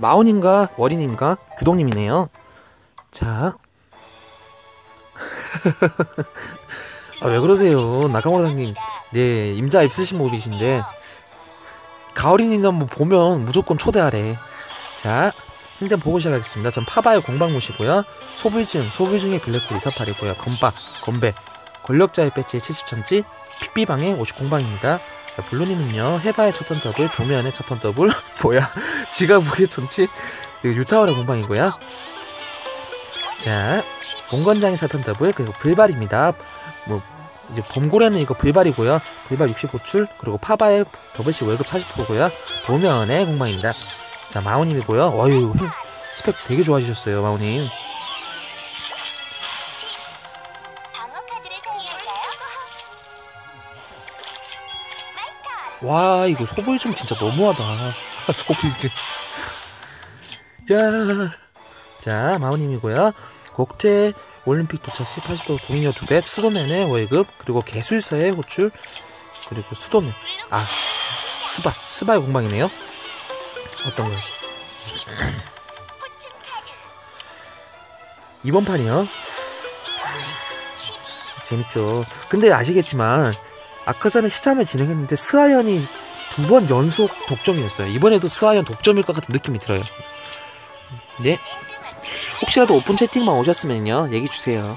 마오님과 워리님과 규동님이네요. 자. 아, 왜 그러세요? 나카모라 상님. 네, 임자 입으신 모비신데. 가오리님 한번 보면 무조건 초대하래. 자, 힘든 보고 시작하겠습니다. 전 파바의 공방 모시고요. 소불증, 소불증의 블랙홀 이사팔이고요. 건바, 건배, 권력자의 배지의 70천지, 픽비방의 50공방입니다. 자, 블루님은요, 해바의 첫턴 더블, 도면의 첫턴 더블, 뭐야, 지가복의 천치, 유타월의 공방이고요. 자, 봉건장의 첫턴 더블, 그리고 불발입니다. 뭐, 이제 봄고래는 이거 불발이고요. 불발 65출, 그리고 파바의 더블시 월급 40%고요. 도면의 공방입니다. 자, 마오님이고요. 어유 스펙 되게 좋아지셨어요, 마오님. 와, 이거 소불증 진짜 너무하다. 소불증. 야. 자, 마오님이고요. 국제 올림픽 도착 시 80도 동인여 두배 수도맨의 월급, 그리고 개술서의 호출, 그리고 수도맨. 아, 스바, 스바의 공방이네요. 어떤 거요? 이번 판이요? 재밌죠. 근데 아시겠지만, 아까 전에 시참을 진행했는데 스하연이 두 번 연속 독점이었어요. 이번에도 스하연 독점일 것 같은 느낌이 들어요. 네? 혹시라도 오픈 채팅방 오셨으면요, 얘기 주세요.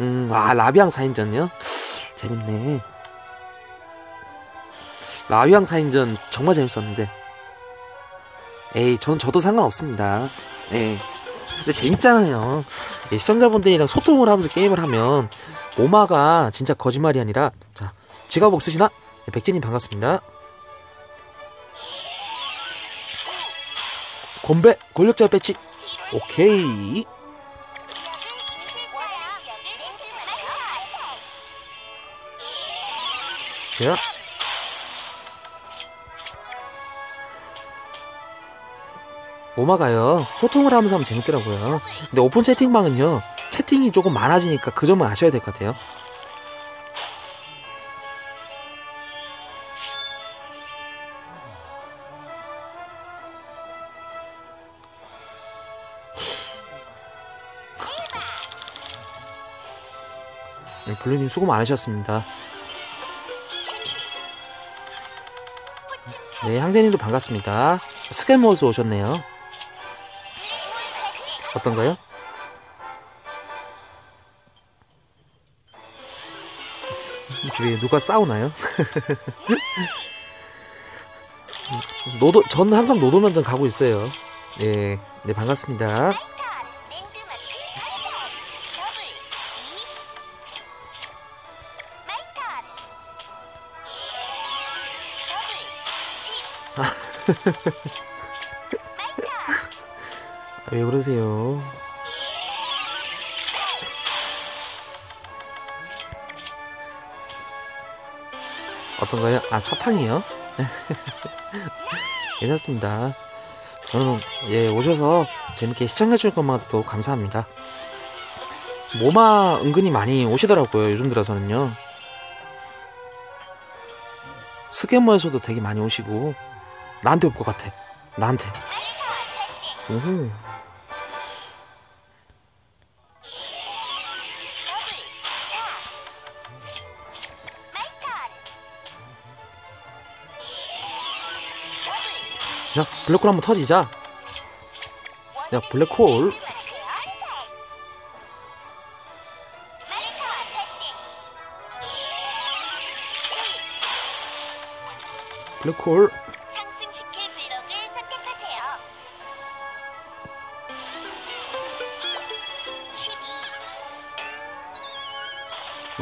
음, 아, 라비앙 4인전요? 재밌네. 라비앙 4인전 정말 재밌었는데. 에이, 저는 저도 상관없습니다. 예. 근데 재밌잖아요. 예, 시청자분들이랑 소통을 하면서 게임을 하면, 오마가 진짜 거짓말이 아니라, 자, 지갑 없으시나? 네, 백진님 반갑습니다. 건배, 권력자 배치. 오케이. 자. 오마가요? 소통을 하면서 하면 재밌더라고요. 근데 오픈 채팅방은요 채팅이 조금 많아지니까 그 점을 아셔야 될 것 같아요. 네, 블루님 수고 많으셨습니다 네 향재님도 반갑습니다 스캔모스 오셨네요 어떤가요? 왜 누가 싸우나요? 노도 전 항상 노도면전 가고 있어요. 예, 네 반갑습니다. 왜 그러세요? 어떤가요? 아, 사탕이요? 괜찮습니다. 저는, 예, 오셔서 재밌게 시청해줄 것만도 감사합니다. 모마 은근히 많이 오시더라고요, 요즘 들어서는요. 스캐머에서도 되게 많이 오시고, 나한테 올 것 같아. 나한테. 오호. 야, 블랙홀 한번 터지자. 야, 블랙홀. 블랙홀.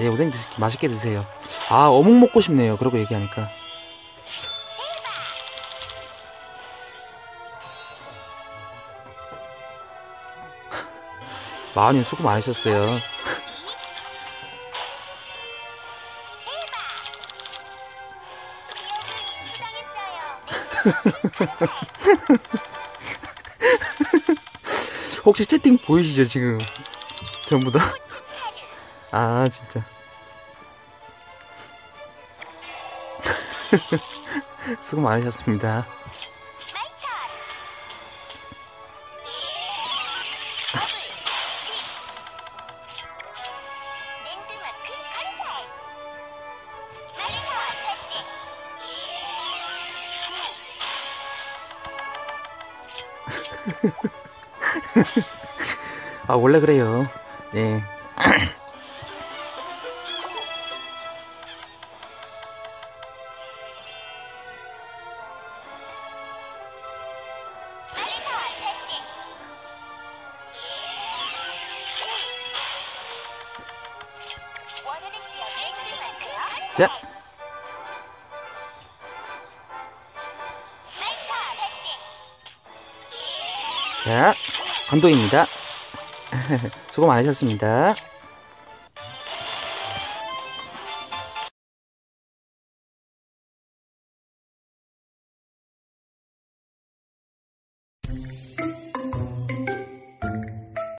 네, 오뎅 드시, 맛있게 드세요. 아, 어묵 먹고 싶네요. 그러고 얘기하니까. 마흔님 수고 많으셨어요. 혹시 채팅 보이시죠, 지금? 전부 다? 아, 진짜. 수고 많으셨습니다. 아, 원래 그래요. 예. 발생. 자, 감독입니다. 수고 많으셨습니다.